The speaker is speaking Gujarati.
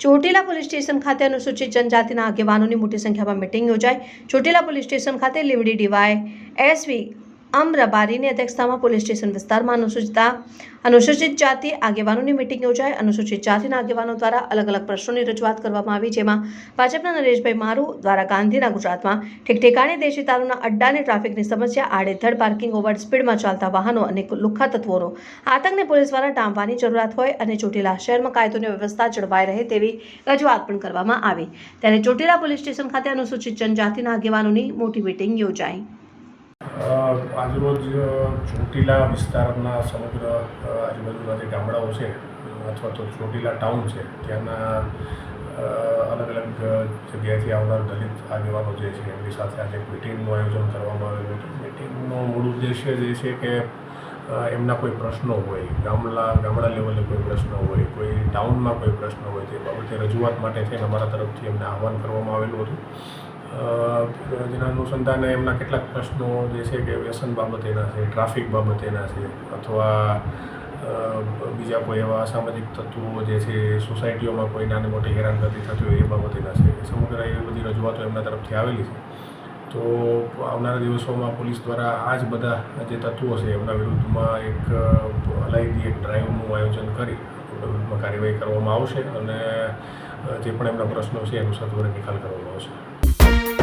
ચોટીલા પોલીસ સ્ટેશન ખાતે અનુસૂચિત જનજાતિના આગેવાનોની મોટી સંખ્યામાં મિટિંગ યોજાઈ. ચોટીલા પોલીસ સ્ટેશન ખાતે લીવડી ડીવાય એસવી અમરબારીની અધ્યક્ષતામાં પોલીસ સ્ટેશન વિસ્તારમાં અનુસૂચિતા અનુસૂચિત જાતિ આગેવાનોની મિટિંગ યોજાઈ. અનુસૂચિત જાતિના આગેવાનો દ્વારા અલગ અલગ પ્રશ્નોની રજૂઆત કરવામાં આવી, જેમાં ભાજપના નરેશભાઈ મારુ દ્વારા ગાંધીના ગુજરાતમાં ઠેક ઠેકાણે દેશી દારૂના અડ્ડાની ટ્રાફિકની સમસ્યા, આડેધડ પાર્કિંગ ઓવર સ્પીડમાં ચાલતા વાહનો અને લુખ્ખા તત્વોનો આતંકને પોલીસ દ્વારા ડામવાની જરૂરિયાત હોય અને ચોટીલા શહેરમાં કાયદોની વ્યવસ્થા જળવાઈ રહે તેવી રજૂઆત પણ કરવામાં આવી. ત્યારે ચોટીલા પોલીસ સ્ટેશન ખાતે અનુસૂચિત જનજાતિના આગેવાનોની મોટી મિટિંગ યોજાઈ. આજરોજ ચોટીલા વિસ્તારના સમગ્ર આજુબાજુના જે ગામડાઓ છે, અથવા તો ચોટીલા ટાઉન છે, ત્યાંના અલગ અલગ જગ્યાએથી આવનાર દલિત આગેવાનો જે છે, એમની સાથે આજે મિટિંગનું આયોજન કરવામાં આવેલું હતું. મિટિંગનો મૂળ ઉદ્દેશ્ય જે છે કે એમના કોઈ પ્રશ્નો હોય ગામડા ગામડા લેવલે કોઈ પ્રશ્ન હોય, કોઈ ટાઉનમાં કોઈ પ્રશ્ન હોય, તે બાબતે રજૂઆત માટે થઈને અમારા તરફથી એમને આહવાન કરવામાં આવેલું હતું. જેના અનુસંધાને એમના કેટલાક પ્રશ્નો જે છે કે વ્યસન બાબતેના છે, ટ્રાફિક બાબતેના છે, અથવા બીજા કોઈ એવા અસામાજિક તત્વો જે છે, સોસાયટીઓમાં કોઈ નાની મોટી હેરાનગતિ થતી હોય એ બાબતેના છે. સમગ્ર એ બધી રજૂઆતો એમના તરફથી આવેલી છે. તો આવનારા દિવસોમાં પોલીસ દ્વારા આ જ બધા જે તત્વો છે, એમના વિરુદ્ધમાં એક અલાયદી એક ડ્રાઈવનું આયોજન કરી વિરુદ્ધમાં કાર્યવાહી કરવામાં આવશે અને જે પણ એમના પ્રશ્નો છે એનું સત્વરે નિકાલ કરવામાં આવશે. Пока.